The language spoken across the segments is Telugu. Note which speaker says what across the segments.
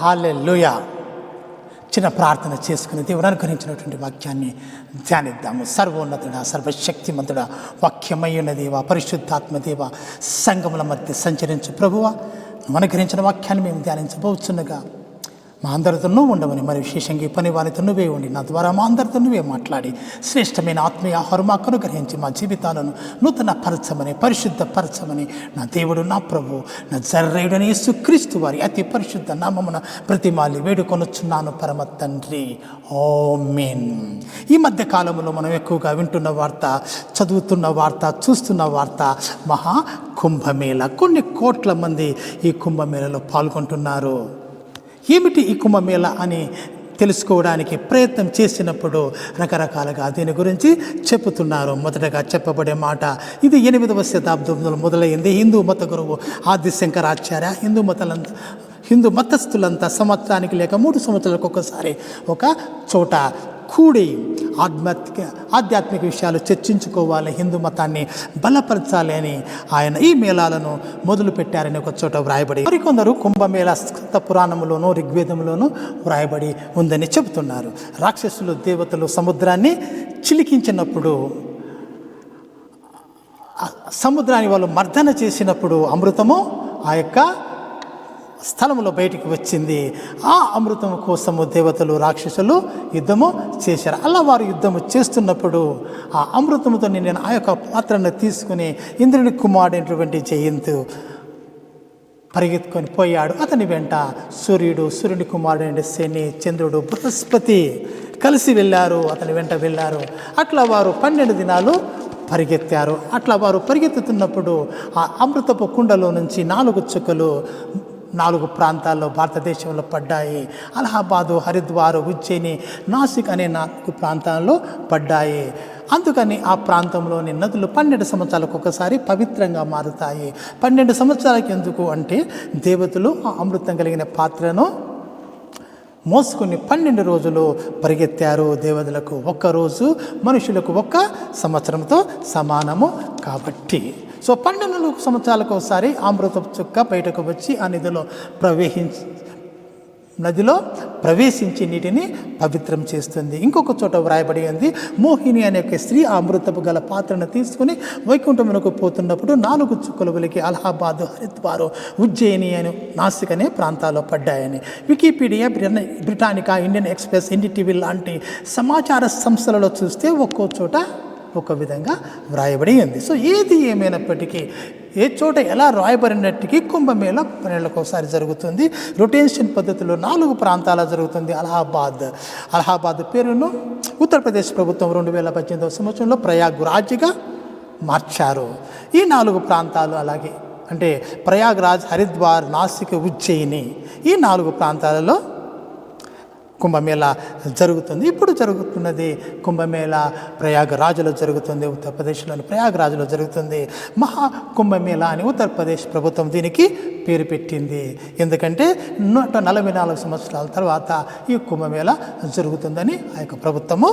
Speaker 1: హాలెలుయా. చిన్న ప్రార్థన చేసుకుని దేవుడు అనుగ్రహించినటువంటి వాక్యాన్ని ధ్యానిద్దాము. సర్వోన్నతుడ సర్వశక్తిమంతుడ వాక్యమయ్యున్న దేవ పరిశుద్ధాత్మ దేవ సంగముల మధ్య సంచరించు ప్రభువ అనుగ్రహించిన వాక్యాన్ని మేము ధ్యానించబోచున్నగా మా అందరితోనూ ఉండమని మరి విశేషంగా ఈ పని వారితో నువ్వే ఉండి నా ద్వారా మా అందరితో నువ్వే మాట్లాడి శ్రేష్టమైన ఆత్మీయ ఆహారం మాకు అనుగ్రహించి మా జీవితాలను నూతన పరచమని పరిశుద్ధ పరచమని నా దేవుడు నా ప్రభు నా జర్రేయుడని యేసుక్రీస్తు వారి అతి పరిశుద్ధ నామమున ప్రతిమాలి వేడుకొనొచ్చున్నాను పరమ తండ్రి. ఓ మీన్ ఈ మధ్య కాలంలో మనం ఎక్కువగా వింటున్న వార్త చదువుతున్న వార్త చూస్తున్న వార్త మహా కుంభమేళ. కొన్ని కోట్ల మంది ఈ కుంభమేళలో పాల్గొంటున్నారు. ఏమిటి ఈ కుంభమేళ అని తెలుసుకోవడానికి ప్రయత్నం చేసినప్పుడు రకరకాలుగా దీని గురించి చెప్పుతున్నారు. మొదటగా చెప్పబడే మాట ఇది ఎనిమిదవ శతాబ్దంలో మొదలైంది. హిందూ మత గురువు ఆది శంకరాచార్య హిందూ మతలంతా హిందూ మతస్థులంతా సంవత్సరానికి లేక మూడు సంవత్సరాలకు ఒకసారి ఒక చోట కూడి ఆధ్యాత్మిక ఆధ్యాత్మిక విషయాలు చర్చించుకోవాలి హిందూ మతాన్ని బలపరచాలి అని ఆయన ఈ మేళాలను మొదలు పెట్టారని ఒక చోట వ్రాయబడి మరికొందరు కుంభమేళ స్కృత పురాణంలోనూ ఋగ్వేదంలోనూ వ్రాయబడి ఉందని చెబుతున్నారు. రాక్షసులు దేవతలు సముద్రాన్ని చిలికించినప్పుడు సముద్రాన్ని వాళ్ళు మర్దన చేసినప్పుడు అమృతము ఆ యొక్క స్థలంలో బయటికి వచ్చింది. ఆ అమృతం కోసము దేవతలు రాక్షసులు యుద్ధము చేశారు. అలా వారు యుద్ధము చేస్తున్నప్పుడు ఆ అమృతముతో నేను ఆ యొక్క పాత్రను తీసుకుని ఇంద్రుని కుమారుడైనటువంటి జయంతు పరిగెత్తుకొని పోయాడు. అతని వెంట సూర్యుడు సూర్యుని కుమారుడైన శని చంద్రుడు బృహస్పతి కలిసి వెళ్ళారు. అతని వెంట వెళ్ళారు. అట్లా వారు పన్నెండు దినాలు పరిగెత్తారు. అట్లా వారు పరిగెత్తుతున్నప్పుడు ఆ అమృతపు కుండలో నుంచి నాలుగు చుక్కలు నాలుగు ప్రాంతాల్లో భారతదేశంలో పడ్డాయి. అలహాబాదు హరిద్వార్ ఉజ్జయిని నాసిక్ అనే నాలుగు ప్రాంతాల్లో పడ్డాయి. అందుకని ఆ ప్రాంతంలోని నదులు పన్నెండు సంవత్సరాలకు ఒకసారి పవిత్రంగా మారుతాయి. పన్నెండు సంవత్సరాలకు ఎందుకు అంటే దేవతలు ఆ అమృతం కలిగిన పాత్రను మోసుకుని పన్నెండు రోజులు పరిగెత్తారు దేవతలకు. ఒక్కరోజు మనుషులకు ఒక్క సంవత్సరంతో సమానము కాబట్టి సో పన్నెండు సంవత్సరాలకు ఒకసారి అమృత చుక్క బయటకు వచ్చి ఆ నదిలో ప్రవేశించి నదిలో ప్రవేశించి నీటిని పవిత్రం చేస్తుంది. ఇంకొక చోట వ్రాయబడి ఉంది. మోహిని అనే ఒక స్త్రీ ఆ అమృతపు గల పాత్రను తీసుకుని వైకుంఠమునకు పోతున్నప్పుడు నాలుగు చుక్కలు వెలికి అలహాబాద్ హరిద్వారు ఉజ్జయిని అని నాసిక్ అనే ప్రాంతాల్లో పడ్డాయని. Wikipedia Britannica Indian Express NDTV లాంటి సమాచార సంస్థలలో చూస్తే ఒక్కో చోట ఒక విధంగా వ్రాయబడి ఉంది. సో ఏది ఏమైనప్పటికీ ఏ చోట ఎలా రాయబడినట్టుకి కుంభమేళ పన్నెండులకు ఒకసారి జరుగుతుంది. రొటేషన్ పద్ధతిలో నాలుగు ప్రాంతాల జరుగుతుంది. అలహాబాద్. అలహాబాద్ పేరును ఉత్తరప్రదేశ్ ప్రభుత్వం రెండు వేల పద్దెనిమిదవ సంవత్సరంలో ప్రయాగ్రాజ్గా మార్చారు. ఈ నాలుగు ప్రాంతాలు అలాగే అంటే ప్రయాగ్రాజ్ హరిద్వార్ నాసిక్ ఉజ్జయిని ఈ నాలుగు ప్రాంతాలలో కుంభమేళ జరుగుతుంది. ఇప్పుడు జరుగుతున్నది కుంభమేళ ప్రయాగరాజులో జరుగుతుంది ఉత్తరప్రదేశ్లోని ప్రయాగరాజులో జరుగుతుంది. మహా కుంభమేళ అని ఉత్తరప్రదేశ్ ప్రభుత్వం దీనికి పేరు పెట్టింది. ఎందుకంటే నూట నలభై నాలుగు సంవత్సరాల తర్వాత ఈ కుంభమేళ జరుగుతుందని ఆ యొక్క ప్రభుత్వము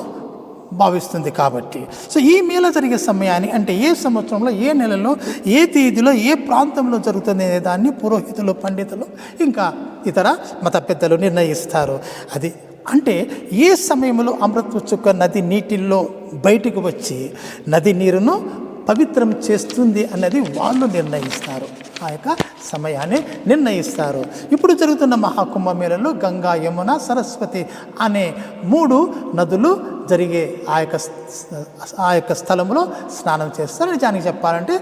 Speaker 1: భావిస్తుంది కాబట్టి. సో ఈ మేళ జరిగే సమయాన్ని అంటే ఏ సంవత్సరంలో ఏ నెలలో ఏ తేదీలో ఏ ప్రాంతంలో జరుగుతుంది అనే దాన్ని పురోహితులు పండితులు ఇంకా ఇతర మత పెద్దలు నిర్ణయిస్తారు. అది అంటే ఏ సమయంలో అమృత చుక్క నది నీటిల్లో బయటకు వచ్చి నది నీరును పవిత్రం చేస్తుంది అన్నది వాళ్ళు నిర్ణయిస్తారు. ఆ యొక్క సమయాన్ని నిర్ణయిస్తారు. ఇప్పుడు జరుగుతున్న మహాకుంభమేళలో గంగా యమున సరస్వతి అనే మూడు నదులు జరిగే ఆ యొక్క ఆ యొక్క స్థలంలో స్నానం చేస్తారు. నిజానికి చెప్పాలంటే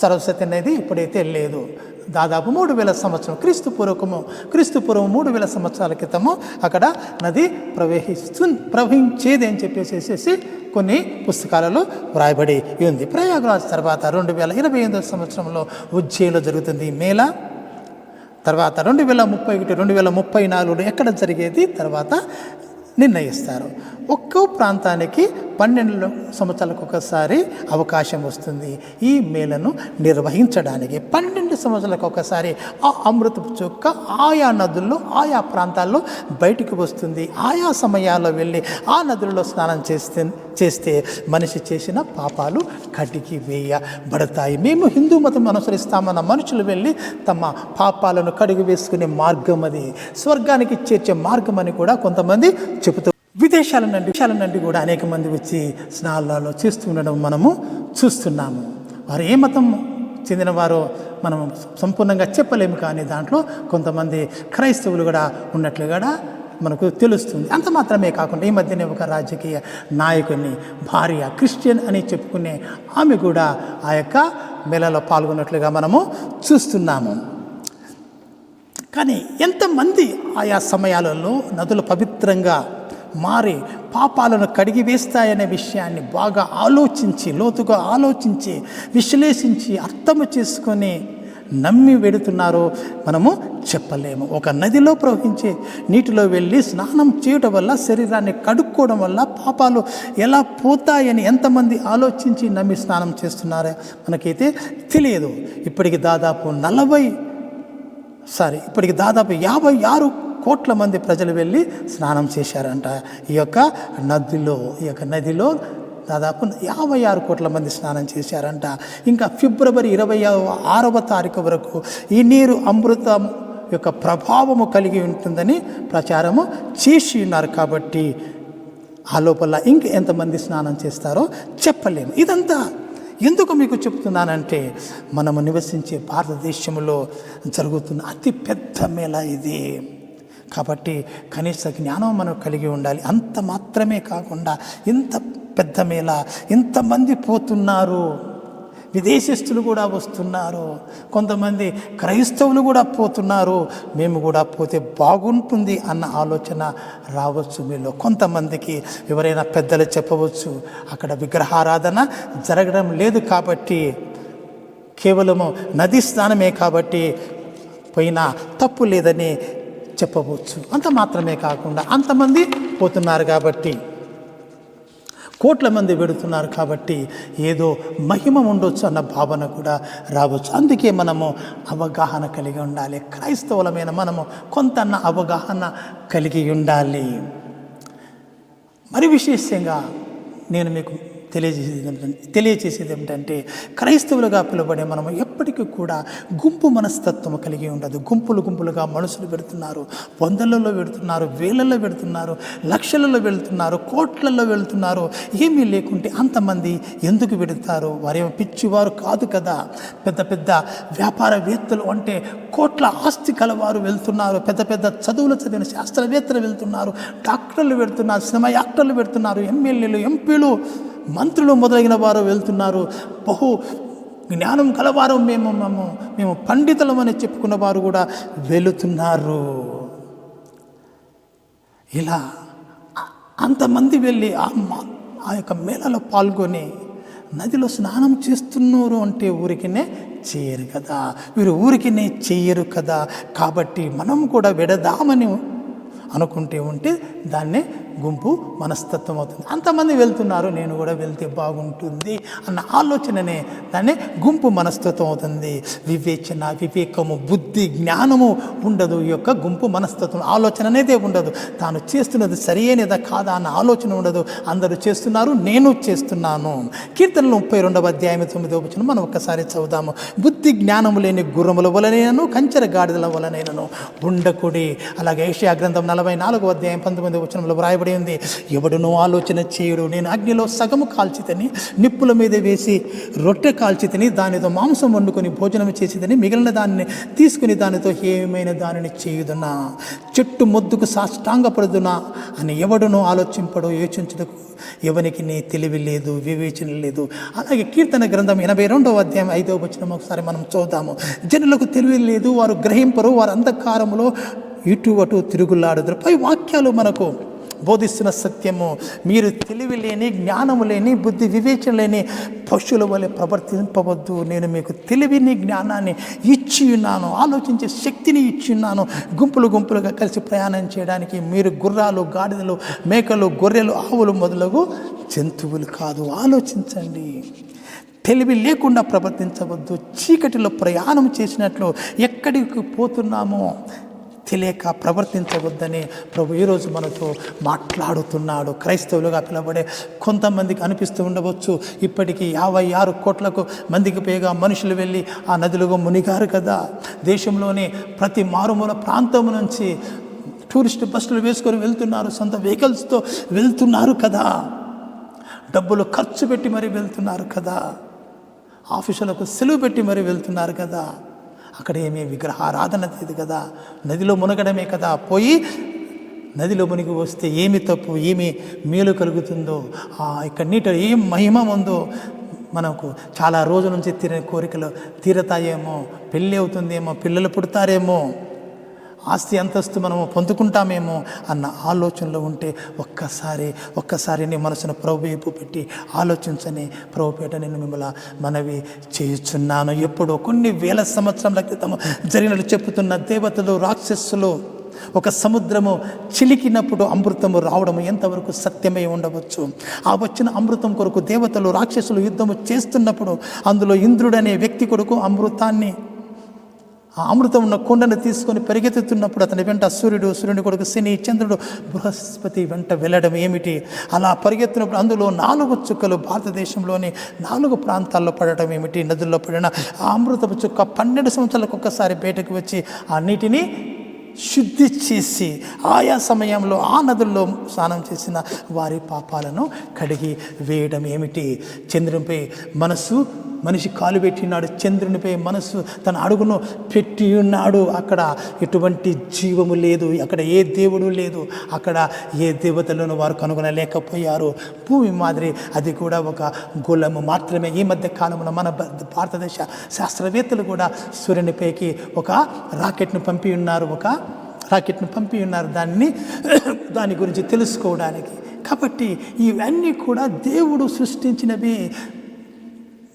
Speaker 1: సరస్వతి అనేది ఇప్పుడైతే లేదు. దాదాపు మూడు వేల సంవత్సరం క్రీస్తు పూర్వకము క్రీస్తు పూర్వం మూడు వేల సంవత్సరాల క్రితము అక్కడ నది ప్రవహిస్తు ప్రవహించేది అని చెప్పేసేసి కొన్ని పుస్తకాలలో వ్రాయబడి ఉంది. ప్రయాగరాజ్ తర్వాత రెండు వేల ఇరవై ఎనిమిదో సంవత్సరంలో ఉజ్జయిలో జరుగుతుంది మేళ. తర్వాత రెండు వేల ముప్పై ఒకటి రెండు వేల ముప్పై నాలుగు ఎక్కడ జరిగేది? తర్వాత నిర్ణయిస్తారు. ఒక్కో ప్రాంతానికి పన్నెండు సంవత్సరాలకు ఒకసారి అవకాశం వస్తుంది. ఈ మేళను నిర్వహించడానికి పన్నెండు సంవత్సరాలకు ఒకసారి ఆ అమృతపు చుక్క ఆయా నదుల్లో ఆయా ప్రాంతాల్లో బయటికి వస్తుంది. ఆయా సమయాల్లో వెళ్ళి ఆ నదులలో స్నానం చేస్తే చేస్తే మనిషి చేసిన పాపాలు కటికి వేయబడతాయి మేము హిందూ మతం అనుసరిస్తామన్న మనుషులు వెళ్ళి తమ పాపాలను కడిగి వేసుకునే మార్గం అది. స్వర్గానికి చేర్చే మార్గం అని కూడా కొంతమంది చెబుతూ విదేశాల నుండి విదేశాల నుండి కూడా అనేక మంది వచ్చి స్నానాలలో చేస్తూ ఉండడం మనము చూస్తున్నాము. వారు ఏ మతం చెందినవారో మనం సంపూర్ణంగా చెప్పలేము కానీ దాంట్లో కొంతమంది క్రైస్తవులు కూడా ఉన్నట్లు కూడా మనకు తెలుస్తుంది. అంత మాత్రమే కాకుండా ఈ మధ్యనే ఒక రాజకీయ నాయకుని భార్య క్రిస్టియన్ అని చెప్పుకునే ఆమె కూడా ఆ యొక్క మేళలో పాల్గొన్నట్లుగా మనము చూస్తున్నాము. కానీ ఎంతమంది ఆయా సమయాలలో నదులు పవిత్రంగా మారి పాపాలను కడిగి వేస్తాయనే విషయాన్ని బాగా ఆలోచించి లోతుగా ఆలోచించి విశ్లేషించి అర్థము చేసుకొని నమ్మి వెడుతున్నారో మనము చెప్పలేము. ఒక నదిలో ప్రవహించే నీటిలో వెళ్ళి స్నానం చేయడం వల్ల శరీరాన్ని కడుక్కోవడం వల్ల పాపాలు ఎలా పోతాయని ఎంతమంది ఆలోచించి నమ్మి స్నానం చేస్తున్నారో మనకైతే తెలియదు. ఇప్పటికి దాదాపు నలభై సారీ ఇప్పటికి దాదాపు యాభై ఆరు కోట్ల మంది ప్రజలు వెళ్ళి స్నానం చేశారంట. ఈ యొక్క నదిలో ఈ యొక్క నదిలో దాదాపు యాభై ఆరు కోట్ల మంది స్నానం చేశారంట. ఇంకా ఫిబ్రవరి ఇరవై ఆరవ తారీఖు వరకు ఈ నీరు అమృతం యొక్క ప్రభావము కలిగి ఉంటుందని ప్రచారము చేసి ఉన్నారు కాబట్టి ఆ లోపల ఇంక ఎంతమంది స్నానం చేస్తారో చెప్పలేము. ఇదంతా ఎందుకు మీకు చెప్తున్నానంటే మనము నివసించే భారతదేశంలో జరుగుతున్న అతి పెద్ద మేళ ఇది. కాబట్టి కనీస జ్ఞానం మనం కలిగి ఉండాలి. అంత మాత్రమే కాకుండా ఇంత పెద్ద మేళ ఇంతమంది పోతున్నారు. విదేశస్తులు కూడా వస్తున్నారు. కొంతమంది క్రైస్తవులు కూడా పోతున్నారు. మేము కూడా పోతే బాగుంటుంది అన్న ఆలోచన రావచ్చు మీలో. కొంతమందికి ఎవరైనా పెద్దలు చెప్పవచ్చు అక్కడ విగ్రహారాధన జరగడం లేదు కాబట్టి కేవలము నది స్నానమే కాబట్టి పోయినా తప్పు లేదని చెప్పవచ్చు. అంత మాత్రమే కాకుండా అంతమంది పోతున్నారు కాబట్టి కోట్ల మంది వెడుతున్నారు కాబట్టి ఏదో మహిమ ఉండొచ్చు అన్న భావన కూడా రావచ్చు. అందుకే మనము అవగాహన కలిగి ఉండాలి. క్రైస్తవులమైన మనము కొంత అవగాహన కలిగి ఉండాలి. మరి విశేషంగా నేను మీకు తెలియజేసేది ఏమిటంటే ఏమిటంటే క్రైస్తవులుగా పిలువబడే మనము ఎప్పటికీ కూడా గుంపు మనస్తత్వం కలిగి ఉండదు. గుంపులు గుంపులుగా మనుషులు పెడుతున్నారు వందలలో పెడుతున్నారు వేలల్లో పెడుతున్నారు లక్షలలో వెళ్తున్నారు కోట్లలో వెళ్తున్నారు. ఏమీ లేకుంటే అంతమంది ఎందుకు పెడతారు వారేమో పిచ్చివారు కాదు కదా. పెద్ద పెద్ద వ్యాపారవేత్తలు అంటే కోట్ల ఆస్తి కలవారు వెళ్తున్నారు. పెద్ద పెద్ద చదువులు చదివిన శాస్త్రవేత్తలు వెళ్తున్నారు. డాక్టర్లు పెడుతున్నారు సినిమా యాక్టర్లు పెడుతున్నారు ఎమ్మెల్యేలు ఎంపీలు. మంత్రులు మొదలైన వారు వెళ్తున్నారు. బహు జ్ఞానం కలవారు మేము మేము మేము పండితులమని చెప్పుకున్న వారు కూడా వెళుతున్నారు. ఇలా అంతమంది వెళ్ళి ఆ మా- ఆ యొక్క మేళలో పాల్గొని నదిలో స్నానం చేస్తున్నారు అంటే ఊరికినే చేయరు కదా. వీరు ఊరికినే చేయరు కదా. కాబట్టి మనం కూడా విడదామని అనుకుంటే ఉంటే దాన్నే గుంపు మనస్తత్వం అవుతుంది అంతమంది వెళ్తున్నారు నేను కూడా వెళ్తే బాగుంటుంది అన్న ఆలోచననే దాన్ని గుంపు మనస్తత్వం అవుతుంది వివేచన వివేకము బుద్ధి జ్ఞానము ఉండదు ఈ యొక్క గుంపు మనస్తత్వం. ఆలోచన అనేదే ఉండదు. తాను చేస్తున్నది సరియైనదా కాదా అన్న ఆలోచన ఉండదు. అందరూ చేస్తున్నారు నేను చేస్తున్నాను. కీర్తనలు ముప్పై రెండవ అధ్యాయం తొమ్మిదవ వచ్చిన మనం ఒక్కసారి చదువుదాము. బుద్ధి జ్ఞానము లేని గుర్రముల వలనైనను కంచెర గాడిదల వలనైనను ఉండకుడి. అలాగే ఏషియా గ్రంథం నలభై నాలుగవ అధ్యాయం పంతొమ్మిది వచనంలో వ్రాయబడి ఉంది. ఎవడునో ఆలోచన చేయడు. నేను అగ్నిలో సగము కాల్చితని నిప్పుల మీద వేసి రొట్టె కాల్చితని దానితో మాంసం వండుకొని భోజనం చేసేదని మిగిలిన దానిని తీసుకుని దానితో ఏమైనా దానిని చేయుదునా? చెట్టు మొద్దుకు సాష్టాంగపడుదునా? అని ఎవడునో ఆలోచింపడు యోచించుటకు ఎవనికి నీ తెలివి లేదు వివేచన లేదు. అలాగే కీర్తన గ్రంథం ఎనభై రెండవ అధ్యాయం ఐదవ వచ్చిన ఒకసారి మనం చూద్దాము. జనులకు తెలివి లేదు వారు గ్రహింపరు వారు అంధకారంలో ఇటు అటు తిరుగులాడుదురు. పై వాక్యాలు మనకు బోధిస్తున్న సత్యము. మీరు తెలివి లేని జ్ఞానము లేని బుద్ధి వివేచన లేని పశువుల వలె ప్రవర్తింపవద్దు. నేను మీకు తెలివిని జ్ఞానాన్ని ఇచ్చి ఉన్నాను. ఆలోచించే శక్తిని ఇచ్చి ఉన్నాను. గుంపులు గుంపులుగా కలిసి ప్రయాణం చేయడానికి మీరు గుర్రాలు గాడిదలు మేకలు గొర్రెలు ఆవులు మొదలగు జంతువులు కాదు. ఆలోచించండి. తెలివి లేకుండా ప్రవర్తించవద్దు. చీకటిలో ప్రయాణం చేసినట్లు ఎక్కడికి పోతున్నామో తెలియక ప్రవర్తించవద్దని ప్రభు ఈరోజు మనతో మాట్లాడుతున్నాడు. క్రైస్తవులుగా పిలబడే కొంతమందికి అనిపిస్తూ ఉండవచ్చు. ఇప్పటికీ యాభై ఆరు కోట్లకు మందికి పైగా మనుషులు వెళ్ళి ఆ నదులుగా మునిగారు కదా. దేశంలోని ప్రతి మారుమూల ప్రాంతం నుంచి టూరిస్ట్ బస్సులు వేసుకొని వెళ్తున్నారు. సొంత వెహికల్స్తో వెళ్తున్నారు కదా. డబ్బులు ఖర్చు పెట్టి మరీ వెళ్తున్నారు కదా. ఆఫీసులకు సెలవు పెట్టి మరీ వెళ్తున్నారు కదా. అక్కడ ఏమీ విగ్రహారాధన లేదు కదా. నదిలో మునగడమే కదా. పోయి నదిలో మునిగి వస్తే ఏమి తప్పు ఏమి మేలు కలుగుతుందో ఆ ఇక్కడ నీట ఏం మహిమ ఉందో మనకు చాలా రోజుల నుంచి తీరని కోరికలు తీరతాయేమో పెళ్ళి అవుతుందేమో పిల్లలు పుడతారేమో. ఆస్తి అంతస్తు మనము పొందుకుంటామేమో అన్న ఆలోచనలో ఉంటే ఒక్కసారి ఒక్కసారి నీ మనసును ప్రభు వైపు పెట్టి ఆలోచించని ప్రభుపేట నేను మిమ్మల్ని మనవి చేయుచున్నాను. ఎప్పుడో కొన్ని వేల సంవత్సరాల క్రితం జరిగినట్లు చెప్పుతున్న దేవతలు రాక్షసులు ఒక సముద్రము చిలికినప్పుడు అమృతము రావడం ఎంతవరకు సత్యమై ఉండవచ్చు? ఆ వచ్చిన అమృతం కొరకు దేవతలు రాక్షసులు యుద్ధము చేస్తున్నప్పుడు అందులో ఇంద్రుడనే వ్యక్తి కొరకు అమృతాన్ని ఆ అమృతం ఉన్న కొండను తీసుకొని పరిగెత్తుతున్నప్పుడు అతని వెంట సూర్యుడు సూర్యుని కొడుకు శని చంద్రుడు బృహస్పతి వెంట వెళ్ళడం ఏమిటి? అలా పరిగెత్తినప్పుడు అందులో నాలుగు చుక్కలు భారతదేశంలోని నాలుగు ప్రాంతాల్లో పడటం ఏమిటి? నదుల్లో పడిన ఆ అమృతపు చుక్క పన్నెండు సంవత్సరాలకు ఒక్కసారి బయటకు వచ్చి ఆ నీటిని శుద్ధి చేసి ఆయా సమయంలో ఆ నదుల్లో స్నానం చేసిన వారి పాపాలను కడిగి వేయడం ఏమిటి? చంద్రునిపై మనసు మనిషి కాలు పెట్టినాడు చంద్రునిపై మనసు తన అడుగును పెట్టి ఉన్నాడు. అక్కడ ఎటువంటి జీవము లేదు అక్కడ ఏ దేవుడు లేదు అక్కడ ఏ దేవతలను వారు కనుగొనలేకపోయారు. భూమి మాదిరి అది కూడా ఒక గోళము మాత్రమే. ఈ మధ్య కాలంలో మన భ- భారతదేశ శాస్త్రవేత్తలు కూడా సూర్యునిపైకి ఒక రాకెట్ను పంపి ఉన్నారు. ఒక రాకెట్ను పంపి ఉన్నారు దాన్ని దాని గురించి తెలుసుకోవడానికి. కాబట్టి ఇవన్నీ కూడా దేవుడు సృష్టించినవి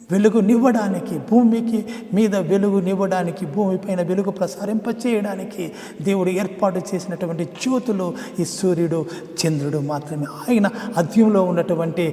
Speaker 1: వెలుగునివ్వడానికి భూమికి మీద వెలుగునివ్వడానికి భూమిపైన వెలుగు ప్రసారింపచేయడానికి దేవుడు ఏర్పాటు చేసినటువంటి జ్యోతులు ఈ సూర్యుడు చంద్రుడు మాత్రమే. ఆయన అద్యంలో ఉన్నటువంటి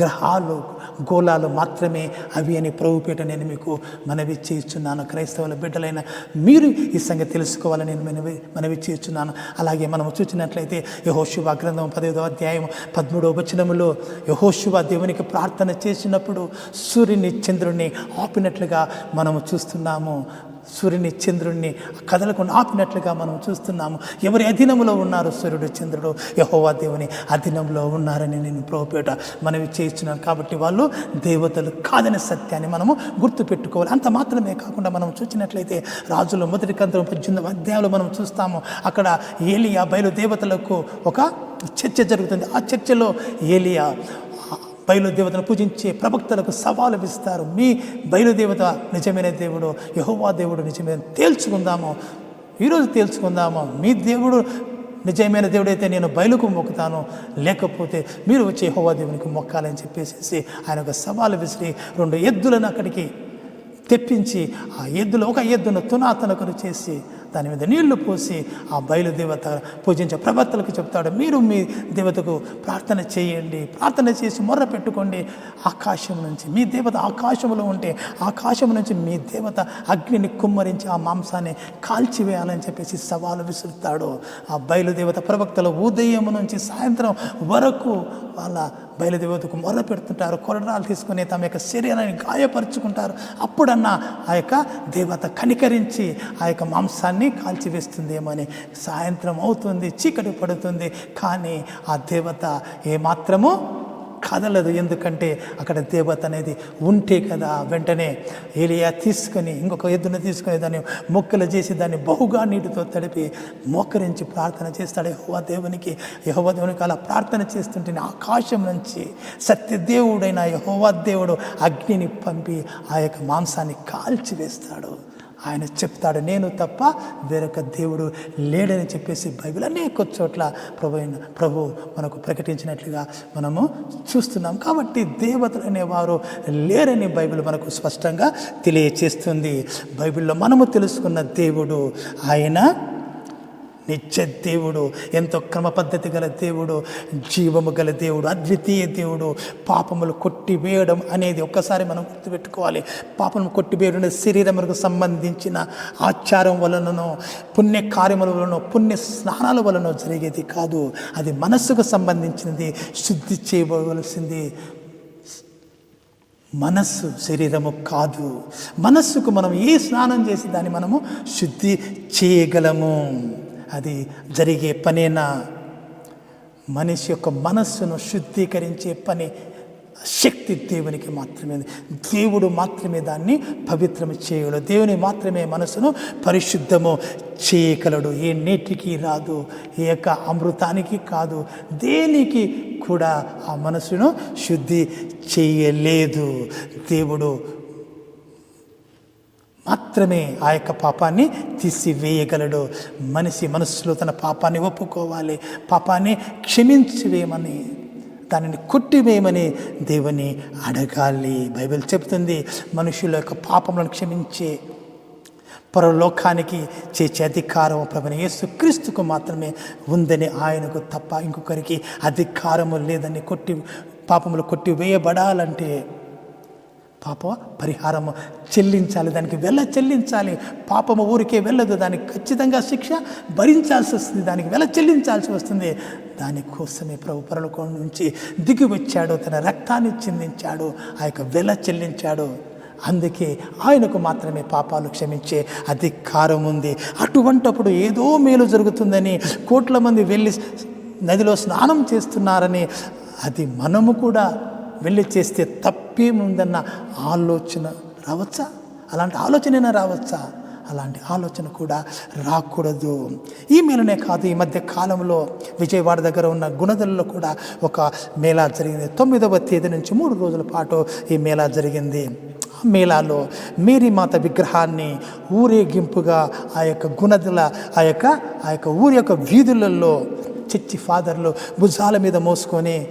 Speaker 1: గ్రహాలు గోళాలు మాత్రమే అవి అని ప్రభుపేట నేను మీకు మనవి చేస్తున్నాను. క్రైస్తవుల బిడ్డలైన మీరు ఈ సంగతి తెలుసుకోవాలని నేను మనవి మనవి చేస్తున్నాను. అలాగే మనం చూసినట్లయితే యహోశివ గ్రంథం పదహైదవ అధ్యాయం పదమూడవ వచనములో యహోశివ దేవునికి ప్రార్థన చేసినప్పుడు సూర్యుని చంద్రుణ్ణి ఆపినట్లుగా మనము చూస్తున్నాము. సూర్యుని చంద్రుణ్ణి కదలకుండా ఆపినట్లుగా మనం చూస్తున్నాము. ఎవరి అధీనంలో ఉన్నారు సూర్యుడు చంద్రుడు? యహోవా దేవుని అధీనంలో ఉన్నారని నేను ప్రోపేట మనవి చేస్తున్నాను. కాబట్టి వాళ్ళు దేవతలు కాదనే సత్యాన్ని మనము గుర్తుపెట్టుకోవాలి. అంత మాత్రమే కాకుండా మనం చూసినట్లయితే రాజుల మొదటి కంతరం పద్దెనిమిది అధ్యాయంలో మనం చూస్తాము. అక్కడ ఏలియా బయలు దేవతలకు ఒక చర్చ జరుగుతుంది. ఆ చర్చలో ఏలియా బయలుదేవతను పూజించే ప్రవక్తలకు సవాలు ఇస్తారు మీ బయలుదేవత నిజమైన దేవుడు యహోవా దేవుడు నిజమైన తేల్చుకుందాము. ఈరోజు తేల్చుకుందాము. మీ దేవుడు నిజమైన దేవుడైతే నేను బయలుకు మొక్కుతాను. లేకపోతే మీరు వచ్చి యహోవా దేవునికి మొక్కాలని చెప్పేసి ఆయన ఒక సవాలు విసిరి రెండు ఎద్దులను అక్కడికి తెప్పించి ఆ ఎద్దులో ఒక ఎద్దును తునాతనకులు చేసి దాని మీద నీళ్ళు పోసి ఆ బయలుదేవత పూజించే ప్రవక్తలకు చెప్తాడు మీరు మీ దేవతకు ప్రార్థన చేయండి ప్రార్థన చేసి మొర్ర పెట్టుకోండి. ఆకాశం నుంచి మీ దేవత ఆకాశంలో ఉంటే ఆకాశం నుంచి మీ దేవత అగ్నిని కుమ్మరించి ఆ మాంసాన్ని కాల్చివేయాలని చెప్పేసి సవాలు విసురుతాడు. ఆ బయలుదేవత ప్రవక్తల ఉదయం నుంచి సాయంత్రం వరకు వాళ్ళ బయలుదేవతకు మొర్ర పెడుతుంటారు కొరడాలు తీసుకొని తమ యొక్క శరీరాన్ని గాయపరుచుకుంటారు. అప్పుడన్నా ఆ యొక్క దేవత కనికరించి ఆ యొక్క మాంసాన్ని కాల్చివేస్తుందేమో అని సాయంత్రం అవుతుంది చీకటి పడుతుంది కానీ ఆ దేవత ఏమాత్రము కదలదు. ఎందుకంటే అక్కడ దేవత అనేది ఉంటే కదా వెంటనే ఏలియా తీసుకొని ఇంకొక ఎద్దును తీసుకొని దాన్ని మొక్కలు చేసి దాన్ని బహుగా నీటితో తడిపి మోకరించి ప్రార్థన చేస్తాడు. యహోవా దేవునికి యహోవా దేవునికి అలా ప్రార్థన చేస్తుంటే ఆకాశం నుంచి సత్యదేవుడైన యహోవా దేవుడు అగ్నిని పంపి ఆ యొక్క మాంసాన్ని కాల్చివేస్తాడు. ఆయన చెప్తాడు నేను తప్ప వేరొక దేవుడు లేడని చెప్పేసి బైబిల్ అనేక చోట్ల ప్రభు ప్రభు మనకు ప్రకటించినట్లుగా మనము చూస్తున్నాం. కాబట్టి దేవతలు అనేవారు లేరని బైబిల్ మనకు స్పష్టంగా తెలియచేస్తుంది. బైబిల్లో మనము తెలుసుకున్న దేవుడు ఆయన నిత్య దేవుడు ఎంతో క్రమ పద్ధతి గల దేవుడు జీవము గల దేవుడు అద్వితీయ దేవుడు పాపములు కొట్టివేయడం అనేది ఒక్కసారి మనం గుర్తుపెట్టుకోవాలి. పాపము కొట్టివేయడం శరీరములకు సంబంధించిన ఆచారం వలననో పుణ్య కార్యముల వలన పుణ్య స్నానాల వలన జరిగేది కాదు. అది మనస్సుకు సంబంధించినది శుద్ధి చేయవలసింది. మనస్సు శరీరము కాదు. మనస్సుకు మనం ఏ స్నానం చేసి దాన్ని మనము శుద్ధి చేయగలము? అది జరిగే పనేనా? మనిషి యొక్క మనస్సును శుద్ధీకరించే పని శక్తి దేవునికి మాత్రమే. ఉంది. దేవుడు మాత్రమే దాన్ని పవిత్రం చేయగలడు దేవుని మాత్రమే మనసును పరిశుద్ధము చేయగలడు. ఏ నేటికి రాదు ఏ యొక్క అమృతానికి కాదు దేనికి కూడా ఆ మనసును శుద్ధి చేయలేదు. దేవుడు మాత్రమే ఆ యొక్క పాపాన్ని తీసివేయగలడు. మనిషి మనస్సులో తన పాపాన్ని ఒప్పుకోవాలి. పాపాన్ని క్షమించివేయమని దానిని కొట్టివేయమని దేవుని అడగాలి. బైబిల్ చెబుతుంది మనుషుల యొక్క పాపములను క్షమించే పరలోకానికి చేచే అధికారం ప్రభుని యేసు క్రీస్తుకు మాత్రమే ఉందని ఆయనకు తప్ప ఇంకొకరికి అధికారము లేదని కొట్టి పాపములు కొట్టి వేయబడాలంటే పాప పరిహారము? చెల్లించాలి దానికి వెళ్ళ చెల్లించాలి. పాపము ఊరికే వెళ్ళదు దానికి ఖచ్చితంగా శిక్ష భరించాల్సి వస్తుంది దానికి వెళ్ళ చెల్లించాల్సి వస్తుంది. దానికోసమే ప్రభు పరలోకం నుంచి దిగి వచ్చాడు తన రక్తాన్ని చిందించాడు ఆ యొక్క వెల చెల్లించాడు. అందుకే ఆయనకు మాత్రమే పాపాలు క్షమించే అధికారం ఉంది. అటువంటప్పుడు ఏదో మేలు జరుగుతుందని కోట్ల మంది వెళ్ళి నదిలో స్నానం చేస్తున్నారని అది మనము కూడా వెళ్ళి చేస్తే తప్పేముందన్న ఆలోచన రావచ్చా? అలాంటి ఆలోచనైనా రావచ్చా? అలాంటి ఆలోచన కూడా రాకూడదు. ఈ మేలనే కాదు ఈ మధ్య కాలంలో విజయవాడ దగ్గర ఉన్న గుణదల్లో కూడా ఒక మేళా జరిగింది. తొమ్మిదవ తేదీ నుంచి మూడు రోజుల పాటు ఈ మేళా జరిగింది. ఆ మేళాలో మేరీ మాత విగ్రహాన్ని ఊరేగింపుగా ఆ యొక్క గుణదల ఆ యొక్క ఆ యొక్క ఊరి యొక్క వీధులలో చర్చి ఫాదర్లు భుజాల మీద మోసుకొని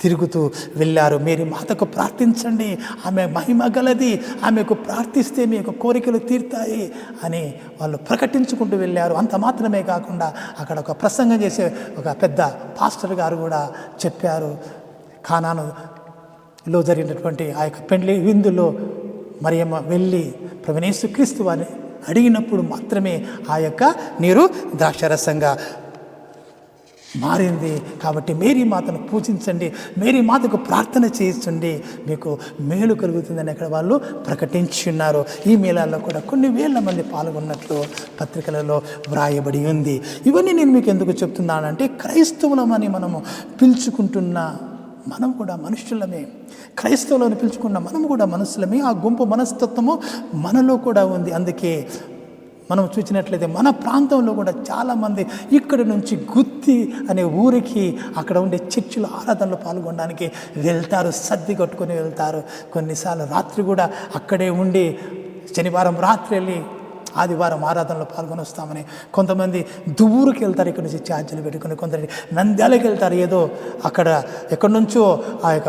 Speaker 1: తిరుగుతూ వెళ్ళారు. మీరు మాతకు ప్రార్థించండి. ఆమె మహిమ గలది. ఆమెకు ప్రార్థిస్తే మీ యొక్క కోరికలు తీరుతాయి అని వాళ్ళు ప్రకటించుకుంటూ వెళ్ళారు. అంత మాత్రమే కాకుండా అక్కడ ఒక ప్రసంగం చేసే ఒక పెద్ద పాస్టర్ గారు కూడా చెప్పారు. కానాను లో జరిగినటువంటి ఆ యొక్క పెండ్లి విందులో మరియమ్మ వెళ్ళి ప్రవణేశు క్రీస్తు వారిని అడిగినప్పుడు మాత్రమే ఆ యొక్క నీరు ద్రాక్షరసంగా మారింది. కాబట్టి మేరీ మాతను పూజించండి. మేరీ మాతకు ప్రార్థన చేయించండి. మీకు మేలు కలుగుతుందని అక్కడ వాళ్ళు ప్రకటించి ఉన్నారు. ఈ మేళాల్లో కూడా కొన్ని వేల మంది పాల్గొన్నట్లు పత్రికలలో వ్రాయబడి ఉంది. ఇవన్నీ నేను మీకు ఎందుకు చెప్తున్నానంటే క్రైస్తవులమని మనము పిలుచుకుంటున్న మనం కూడా మనుషులమే. క్రైస్తవులను పిలుచుకున్న మనం కూడా మనుషులమే. ఆ గుంపు మనస్తత్వము మనలో కూడా ఉంది. అందుకే మనం చూసినట్లయితే మన ప్రాంతంలో కూడా చాలామంది ఇక్కడి నుంచి గుత్తి అనే ఊరికి అక్కడ ఉండే చర్చిలో ఆరాధనలో పాల్గొనడానికి వెళ్తారు సర్ది కట్టుకొని వెళ్తారు. కొన్నిసార్లు రాత్రి కూడా అక్కడే ఉండి శనివారం రాత్రి వెళ్ళి ఆదివారం ఆరాధనలో పాల్గొని వస్తామని కొంతమంది దువ్వూరుకి వెళ్తారు ఇక్కడ నుంచి ఛార్జీలు పెట్టుకుని కొంతమంది నంద్యాలకు వెళ్తారు. ఏదో అక్కడ ఎక్కడి నుంచో ఆ యొక్క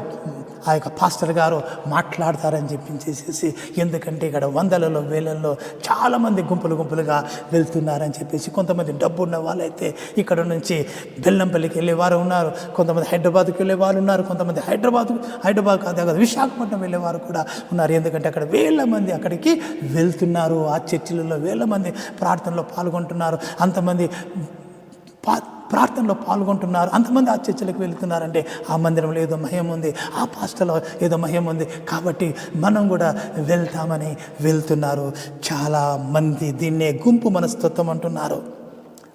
Speaker 1: ఆ యొక్క పాస్టర్ గారు మాట్లాడతారని చెప్పించేసేసి ఎందుకంటే ఇక్కడ వందలలో వేలల్లో చాలామంది గుంపులు గుంపులుగా వెళ్తున్నారని చెప్పేసి కొంతమంది డబ్బు ఉన్న వాళ్ళైతే ఇక్కడ నుంచి బెల్లంపల్లికి వెళ్ళే వారు ఉన్నారు కొంతమంది హైదరాబాద్కి వెళ్ళే వాళ్ళు ఉన్నారు కొంతమంది హైదరాబాద్ హైదరాబాద్ కాదు కాదు విశాఖపట్నం వెళ్ళే వారు కూడా ఉన్నారు. ఎందుకంటే అక్కడ వేల మంది అక్కడికి వెళ్తున్నారు. ఆ చర్చిలలో వేల మంది ప్రార్థనలో పాల్గొంటున్నారు. అంతమంది పా ప్రార్థనలో పాల్గొంటున్నారు. అంతమంది ఆ చర్చలకు వెళ్తున్నారంటే ఆ మందిరంలో ఏదో మహిమ ఉంది. ఆ పాస్టర్లో ఏదో మహిమ ఉంది. కాబట్టి మనం కూడా వెళ్తామని వెళ్తున్నారు. చాలా మంది దీన్నే గుంపు మనస్తత్వం అంటున్నారు.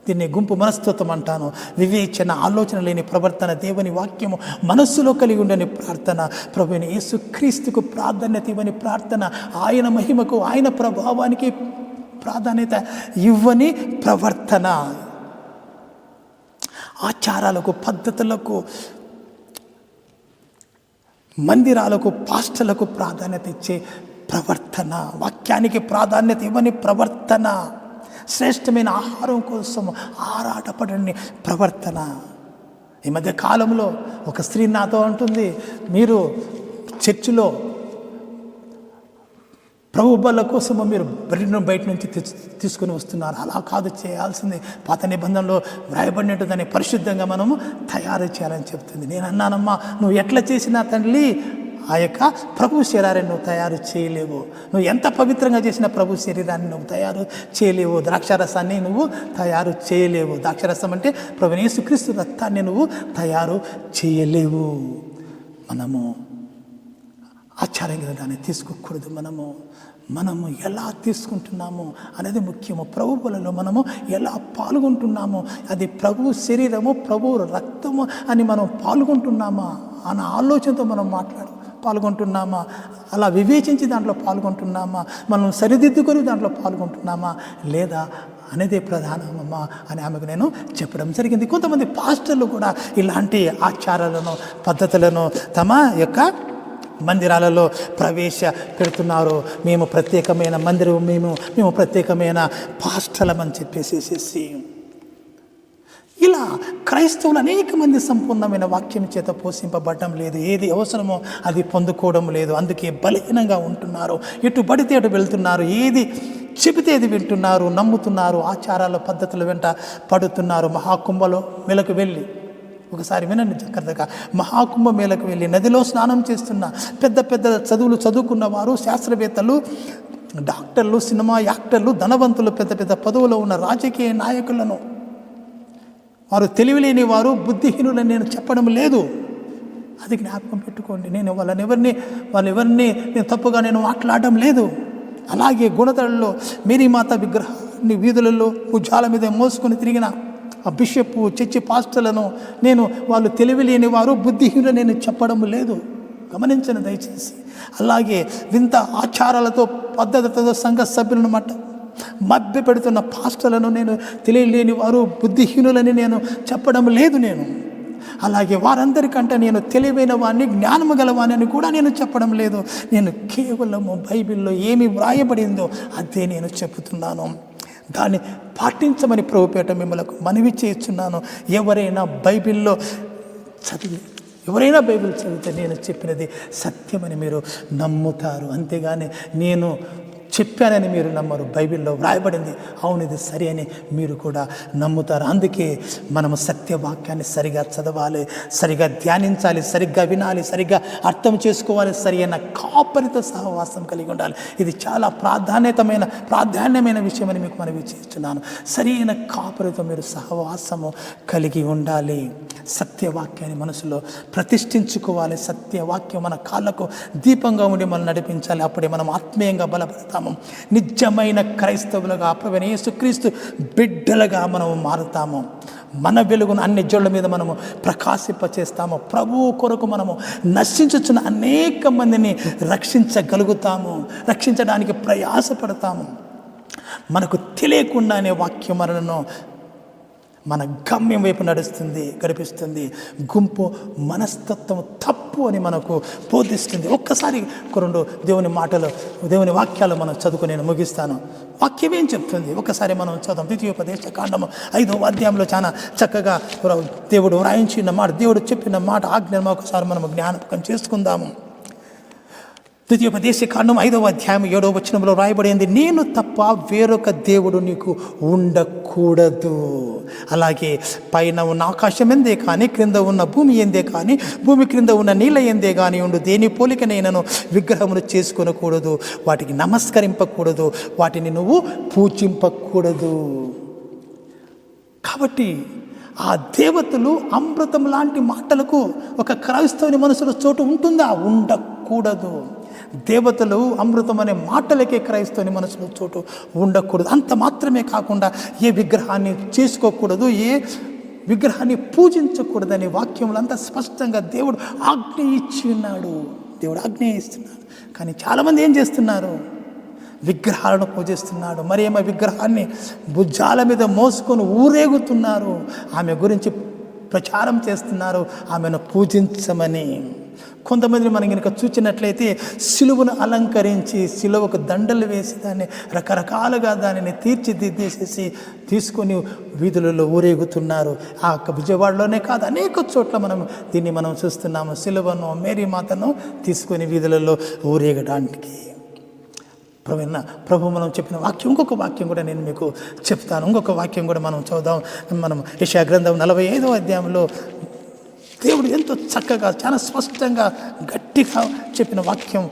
Speaker 1: దీన్ని గుంపు మనస్తత్వం అంటాను. వివేచన ఆలోచన లేని ప్రవర్తన దేవుని వాక్యము మనస్సులో కలిగి ఉండని ప్రార్థన. ప్రభుని యేసుక్రీస్తుకు ప్రాధాన్యత ఇవ్వని ప్రార్థన. ఆయన మహిమకు ఆయన ప్రభావానికి ప్రాధాన్యత ఇవ్వని ప్రవర్తన. ఆచారాలకు పద్ధతులకు మందిరాలకు పాస్టలకు ప్రాధాన్యత ఇచ్చే ప్రవర్తన వాక్యానికి ప్రాధాన్యత ఇవ్వని ప్రవర్తన శ్రేష్టమైన ఆహారం కోసం ఆరాటపడని ప్రవర్తన. ఈ మధ్య కాలంలో ఒక స్త్రీ నాతో అంటుంది మీరు చర్చిలో ప్రభు బల కోసము మీరు బ్రెడ్ను బయట నుంచి తెచ్చు తీసుకుని వస్తున్నారు. అలా కాదు చేయాల్సింది పాత నిబంధనలో వ్రాయబడినట్టు దాన్ని పరిశుద్ధంగా మనము తయారు చేయాలని చెప్తుంది. నేను అన్నానమ్మా నువ్వు ఎట్లా చేసినా తండ్రి ఆ యొక్క ప్రభు శరీరాన్ని నువ్వు తయారు చేయలేవు. నువ్వు ఎంత పవిత్రంగా చేసిన ప్రభు శరీరాన్ని నువ్వు తయారు చేయలేవు. ద్రాక్షారసాన్ని నువ్వు తయారు చేయలేవు. ద్రాక్షారసం అంటే ప్రభు యేసుక్రీస్తు రక్తాన్ని నువ్వు తయారు చేయలేవు. మనము ఆచారంగా దాన్ని తీసుకోకూడదు. మనము మనము ఎలా తీసుకుంటున్నాము అనేది ముఖ్యము. ప్రభువులలో మనము ఎలా పాల్గొంటున్నాము? అది ప్రభు శరీరము ప్రభు రక్తము అని మనం పాల్గొంటున్నామా? అన్న ఆలోచనతో మనం మాట్లాడు పాల్గొంటున్నామా? అలా వివేచించి దాంట్లో పాల్గొంటున్నామా? మనం సరిదిద్దుకొని దాంట్లో పాల్గొంటున్నామా? లేదా అనేదే ప్రధానమమ్మా అని ఆమెకు నేను చెప్పడం జరిగింది. కొంతమంది పాస్టర్లు కూడా ఇలాంటి ఆచారాలను పద్ధతులను తమ యొక్క మందిరాలలో ప్రవేశ పెడుతున్నారు. మేము ప్రత్యేకమైన మందిరం మేము మేము ప్రత్యేకమైన పాస్టలమని చెప్పేసేసేసి. ఇలా క్రైస్తవులు అనేక మంది సంపూర్ణమైన వాక్యం చేత పోషింపబడడం లేదు. ఏది అవసరమో అది పొందుకోవడం లేదు. అందుకే బలహీనంగా ఉంటున్నారు. ఎటు పడితే అటు వెళ్తున్నారు. ఏది చెబితే అది వింటున్నారు. నమ్ముతున్నారు. ఆచారాల పద్ధతుల వెంట పడుతున్నారు. మహాకుంభలో మెలకు వెళ్ళి ఒకసారి వినండి జాగ్రత్తగా. మహాకుంభ మేళకు వెళ్ళి నదిలో స్నానం చేస్తున్న పెద్ద పెద్ద చదువులు చదువుకున్న వారు శాస్త్రవేత్తలు డాక్టర్లు సినిమా యాక్టర్లు ధనవంతులు పెద్ద పెద్ద పదవులో ఉన్న రాజకీయ నాయకులను. వారు తెలివిలేని వారు బుద్ధిహీనులని నేను చెప్పడం లేదు. అది జ్ఞాపకం పెట్టుకోండి. నేను వాళ్ళని ఎవరిని వాళ్ళు ఎవరిని నేను తప్పుగా నేను మాట్లాడడం లేదు. అలాగే గుణతలలో మేరీ మాత విగ్రహాన్ని వీధులలో భుజాల మీద మోసుకొని తిరిగిన ఆ బిషప్ చర్చి పాస్టర్లను నేను వాళ్ళు తెలివిలేని వారు బుద్ధిహీనులు నేను చెప్పడం లేదు. గమనించను దయచేసి. అలాగే వింత ఆచారాలతో పద్ధతితో సంఘ సభ్యులను మట్ట మభ్య పెడుతున్న పాస్టర్లను నేను తెలియలేని వారు బుద్ధిహీనులని నేను చెప్పడం లేదు నేను. అలాగే వారందరికంటే నేను తెలివైన వాడిని జ్ఞానము గలవాణ్ణి కూడా నేను చెప్పడం లేదు. నేను కేవలము బైబిల్లో ఏమి వ్రాయబడిందో అదే నేను చెబుతున్నాను. దాన్ని పాటించమని ప్రభుపేట మిమ్మల్ని మనవి చేస్తున్నాను. ఎవరైనా బైబిల్లో చదివి ఎవరైనా బైబిల్ చదివితే నేను చెప్పినది సత్యమని మీరు నమ్ముతారు. అంతేగాని నేను చెప్పానని మీరు నమ్మరు. బైబిల్లో వ్రాయబడింది. అవును ఇది సరి అని మీరు కూడా నమ్ముతారు. అందుకే మనము సత్యవాక్యాన్ని సరిగా చదవాలి సరిగా ధ్యానించాలి సరిగ్గా వినాలి సరిగ్గా అర్థం చేసుకోవాలి సరి అయిన కాపరితో సహవాసం కలిగి ఉండాలి. ఇది చాలా ప్రాధాన్యతమైన ప్రాధాన్యమైన విషయమని మీకు మనవి చేస్తున్నాను. సరైన కాపరితో మీరు సహవాసము కలిగి ఉండాలి. సత్యవాక్యాన్ని మనసులో ప్రతిష్ఠించుకోవాలి. సత్యవాక్యం మన కాళ్ళకు దీపంగా ఉండి మనం నడిపించాలి. అప్పుడే మనం ఆత్మీయంగా బలపడతాము. నిజమైన క్రైస్తవులుగా ప్రవీణ యేసుక్రీస్తు బిడ్డలుగా మనము మారుతాము. మన వెలుగును అన్ని జోళ్ళ మీద మనము ప్రకాశింపచేస్తాము. ప్రభువు కొరకు మనము నశించుచున్న అనేక మందిని రక్షించగలుగుతాము. రక్షించడానికి ప్రయాసపడతాము. మనకు తెలియకుండానే వాక్యం మనలను మన గమ్యం వైపు నడుస్తుంది గడిపిస్తుంది. గుంపు మనస్తత్వం తప్పు అని మనకు బోధిస్తుంది. ఒక్కసారి ఒక రెండు దేవుని మాటలు దేవుని వాక్యాలు మనం చదువుకుని నేను ముగిస్తాను. వాక్యం ఏం చెప్తుంది? ఒక్కసారి మనం చదువు ద్వితీయోపదేశ కాండము ఐదో అధ్యాయంలో చాలా చక్కగా దేవుడు వ్రాయించిన మాట దేవుడు చెప్పిన మాట ఆజ్ఞను ఒకసారి మనం జ్ఞాపకం చేసుకుందాము. ద్వితీయోపదేశ కాండం ఐదవ అధ్యాయం ఏడవ వచనంలో రాయబడింది నేను తప్ప వేరొక దేవుడు నీకు ఉండకూడదు. అలాగే పైన ఉన్న ఆకాశం ఎందే కానీ క్రింద ఉన్న భూమి ఎందే కానీ భూమి క్రింద ఉన్న నీళ్ళ ఎందే కానీ ఉండు. దేని పోలికనైనను విగ్రహమును చేసుకొనకూడదు. వాటికి నమస్కరింపకూడదు. వాటిని నువ్వు పూజింపకూడదు. కాబట్టి ఆ దేవతలు అమృతం లాంటి మాటలకు ఒక క్రైస్తవుని మనసులో చోటు ఉంటుందా? ఉండకూడదు. దేవతలు అమృతం అనే మాటలకే క్రైస్తవుని మనసులో చోటు ఉండకూడదు. అంత మాత్రమే కాకుండా ఏ విగ్రహాన్ని చేసుకోకూడదు ఏ విగ్రహాన్ని పూజించకూడదని వాక్యములు అంతా స్పష్టంగా దేవుడు ఆజ్ఞ ఇచ్చి ఉన్నాడు. దేవుడు ఆజ్ఞ ఇస్తున్నాడు. కానీ చాలామంది ఏం చేస్తున్నారు? విగ్రహాలను పూజిస్తున్నాడు. మరి ఏమో విగ్రహాన్ని భుజాల మీద మోసుకొని ఊరేగుతున్నారు. ఆమె గురించి ప్రచారం చేస్తున్నారు. ఆమెను పూజించమని. కొంతమంది మనం కనుక చూచినట్లయితే సిలువను అలంకరించి సిలువకు దండలు వేసి దాన్ని రకరకాలుగా దానిని తీర్చిదిద్దేసేసి తీసుకొని వీధులలో ఊరేగుతున్నారు. ఆ యొక్క విజయవాడలోనే కాదు అనేక చోట్ల మనం దీన్ని మనం చూస్తున్నాము. సిలువను మేరీ మాతను తీసుకొని వీధులలో ఊరేగడానికి. ప్రవీణ ప్రభు మనం చెప్పిన వాక్యం ఇంకొక వాక్యం కూడా నేను మీకు చెప్తాను. ఇంకొక వాక్యం కూడా మనం చూద్దాం మనం యశాగ్రంథం నలభై ఐదవ అధ్యాయంలో దేవుడు ఎంతో చక్కగా చాలా స్పష్టంగా గట్టిగా చెప్పిన వాక్యం.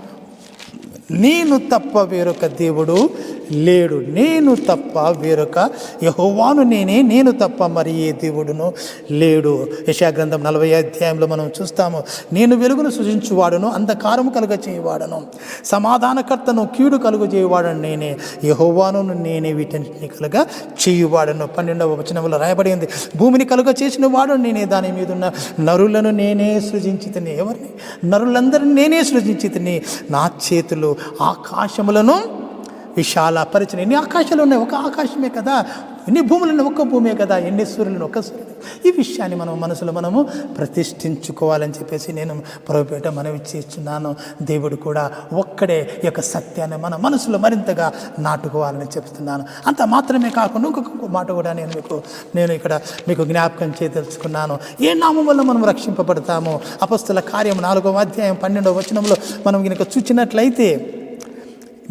Speaker 1: నేను తప్ప వేరొక దేవుడు లేడు. నేను తప్ప వేరొక యహోవాను నేనే నేను తప్ప మరి ఏ దేవుడును లేడు. యశాగ్రంథం నలభై అధ్యాయంలో మనం చూస్తాము నేను వెలుగును సృజించువాడును అంధకారము కలుగ చేయవాడను సమాధానకర్తను కీడు కలుగు చేయవాడను నేనే యహోవాను నేనే వీటిని కలుగ చేయువాడను. పన్నెండవ వచనంలో రాయబడింది భూమిని కలుగ చేసిన వాడు నేనే దాని మీద ఉన్న నరులను నేనే సృజించితిని. ఎవరిని? నరులందరినీ నేనే సృజించితిని. నా చేతులు ఆకాశములను విశాల పరిచయం. ఎన్ని ఆకాశాలు ఉన్నాయి? ఒక ఆకాశమే కదా. ఎన్ని భూములు ఒక్క భూమే కదా. ఎన్ని సూర్యులను ఒక సూర్యుడు ఈ విషయాన్ని మనం మనసులో మనము ప్రతిష్ఠించుకోవాలని చెప్పేసి నేను ప్రభుపేట మనవి చేస్తున్నాను. దేవుడు కూడా ఒక్కడే ఈ యొక్క సత్యాన్ని మన మనసులో మరింతగా నాటుకోవాలని చెప్తున్నాను. అంత మాత్రమే కాకుండా ఇంకొక మాట కూడా నేను మీకు నేను ఇక్కడ మీకు జ్ఞాపకం చేయదలుచుకున్నాను ఏ నామం వల్ల మనం రక్షింపబడతాము? అపస్తుల కార్యం నాలుగవ అధ్యాయం పన్నెండవ వచనంలో మనం కనుక చూచినట్లయితే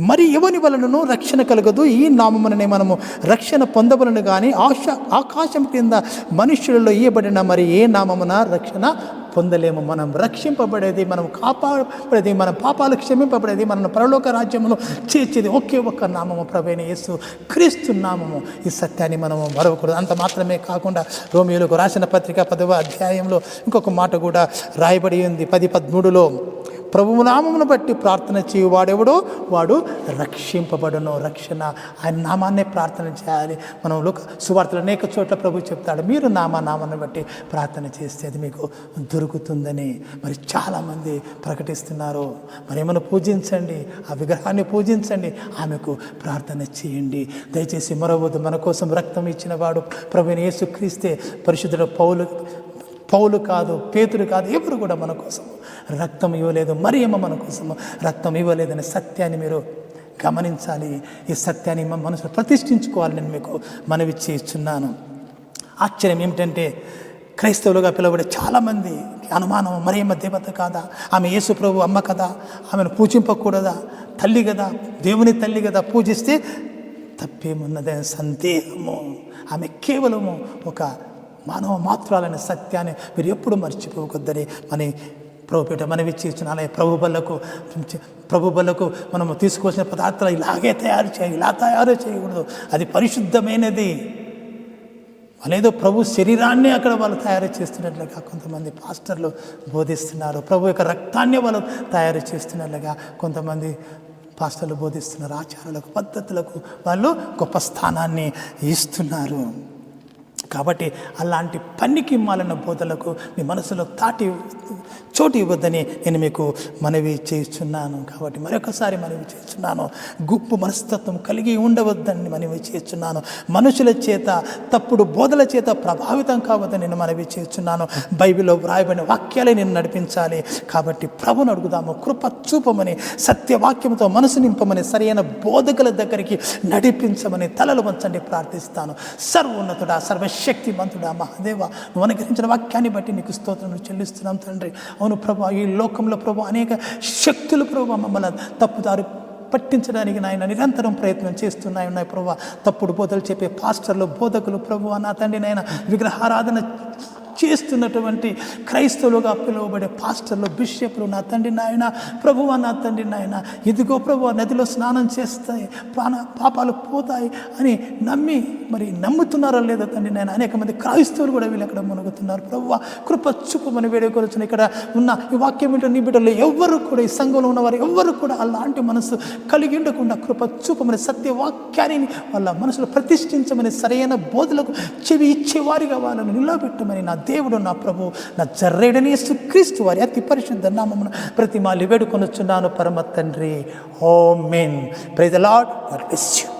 Speaker 1: మరి ఎవని వలనను రక్షణ కలగదు? ఈ నామముననే మనము రక్షణ పొందవలను కానీ ఆశ ఆకాశం కింద మనుష్యులలో ఇయ్యబడిన మరి ఏ నామమున రక్షణ పొందలేము. మనం రక్షింపబడేది మనం కాపాడబడేది మన పాపాలు క్షమింపబడేది మన పరలోక రాజ్యంలో చేర్చేది ఒకే ఒక్క నామము ప్రవేణ యేసు క్రీస్తు నామము. ఈ సత్యాన్ని మనము మరవకూడదు. అంత మాత్రమే కాకుండా రోమియోలకు రాసిన పత్రిక పదవ అధ్యాయంలో ఇంకొక మాట కూడా రాయబడి ఉంది. పది పదమూడులో ప్రభువు నామమును బట్టి ప్రార్థన చేయువాడెవడో వాడు రక్షింపబడును. రక్షణ. ఆయన నామాన్నే ప్రార్థన చేయాలి. మనం లోక సువార్తలు అనేక చోట్ల ప్రభు చెప్తాడు. మీరు నామా నామాన్ని బట్టి ప్రార్థన చేస్తే అది మీకు దొరుకుతుందని మరి చాలామంది ప్రకటిస్తున్నారు. మరి ఏమైనా పూజించండి. ఆ విగ్రహాన్ని పూజించండి. ఆమెకు ప్రార్థన చేయండి. దయచేసి మరవద్దు మన కోసం రక్తం ఇచ్చిన వాడు ప్రభుని యేసుక్రీస్తే పరిశుద్ధుడు పౌలు పౌలు కాదు పేతురు కాదు ఎవరు కూడా మన కోసం. రక్తం ఇవ్వలేదు మరి ఏమో మన కోసం. రక్తం ఇవ్వలేదనే సత్యాన్ని మీరు గమనించాలి. ఈ సత్యాన్ని మనసు మనసులో ప్రతిష్ఠించుకోవాలి నేను మీకు మనవి చేస్తున్నాను. ఆశ్చర్యం ఏమిటంటే క్రైస్తవులుగా పిలువబడే చాలామంది అనుమానం మరేమ దేవత కాదా? ఆమె యేసు ప్రభు అమ్మ కదా? ఆమెను పూజింపకూడదా? తల్లి కదా? దేవుని తల్లి కదా? పూజిస్తే తప్పేమున్నదనే సందేహము. ఆమె కేవలము ఒక మానవ మాత్రాలనే సత్యాన్ని మీరు ఎప్పుడు మర్చిపోవద్దని మన ప్రభుపేట మనవి చేసిన అలాగే ప్రభుబలకు ప్రభు మనము తీసుకోవాల్సిన పదార్థాలు ఇలాగే తయారు చేయాలి ఇలా తయారు చేయకూడదు. అది పరిశుద్ధమైనది. వాళ్ళేదో ప్రభు శరీరాన్ని అక్కడ వాళ్ళు తయారు చేస్తున్నట్లుగా కొంతమంది పాస్టర్లు బోధిస్తున్నారు. ప్రభు యొక్క రక్తాన్ని వాళ్ళు తయారు చేస్తున్నట్లుగా కొంతమంది పాస్టర్లు బోధిస్తున్నారు. ఆచారాలకు పద్ధతులకు వాళ్ళు గొప్ప స్థానాన్ని ఇస్తున్నారు. కాబట్టి అలాంటి పనికి మాలిన బోధలకు మీ మనసులో తాటి చోటు ఇవ్వద్దని నేను మీకు మనవి చేస్తున్నాను. కాబట్టి మరొకసారి మనవి చేస్తున్నాను. గుప్పు మనస్తత్వం కలిగి ఉండవద్దని మనవి చేస్తున్నాను. మనుషుల చేత తప్పుడు బోధల చేత ప్రభావితం కావద్దని నేను మనవి చేస్తున్నాను. బైబిల్లో వ్రాయబడిన వాక్యాలే నేను నడిపించాలి. కాబట్టి ప్రభును అడుగుదాము. కృప చూపమని సత్యవాక్యంతో మనసు నింపమని సరైన బోధకుల దగ్గరికి నడిపించమని తలలు వంచండి ప్రార్థిస్తాను. సర్వోన్నతుడా సర్వశక్తిమంతుడా మహాదేవ? నువ్వు అనుగ్రహించిన వాక్యాన్ని బట్టి నీకు స్తోత్రం చెల్లిస్తున్నాం తండ్రి. అవును ప్రభా ఈ లోకంలో ప్రభు అనేక శక్తులు ప్రభు మమ్మల్ని తప్పుదారు పట్టించడానికి నాయన నిరంతరం ప్రయత్నం చేస్తున్నాయి ఉన్నాయి ప్రభు. తప్పుడు బోధలు చెప్పే పాస్టర్లు బోధకులు ప్రభు నా తండ్రి నాయన విగ్రహారాధన చేస్తున్నటువంటి క్రైస్తవులుగా పిలువబడే పాస్టర్లు బిషప్లు నా తండ్రి నాయన ప్రభువ నా తండ్రి నాయన ఇదిగో ప్రభు నదిలో స్నానం చేస్తాయి ప్రాణ పాపాలు పోతాయి అని నమ్మి మరి నమ్ముతున్నారో లేదో తండ్రి నాయన? అనేక మంది క్రైస్తవులు కూడా వీళ్ళు అక్కడ మునుగుతున్నారు. ప్రభువ కృప చూపమని వేడుకొలుచున్న ఇక్కడ ఉన్న ఈ వాక్యం ఏంటో నీ బిడ్డలు ఎవ్వరు కూడా ఈ సంఘంలో ఉన్నవారు ఎవ్వరు కూడా అలాంటి మనసు కలిగి ఉండకుండా కృప చూపమని సత్యవాక్యాన్ని వాళ్ళ మనసులో ప్రతిష్ఠించమని సరైన బోధలకు చెవి ఇచ్చేవారిగా వాళ్ళని నిలబెట్టమని నా దేవుడు నా ప్రభు. నా జర్రేడని క్రీస్తు వారి అతి పరిశుద్ధ నామమును ప్రతి మాలి వేడుకొనొచ్చున్నాను పరమ తండ్రి. హోమ్ main praise lord God bless you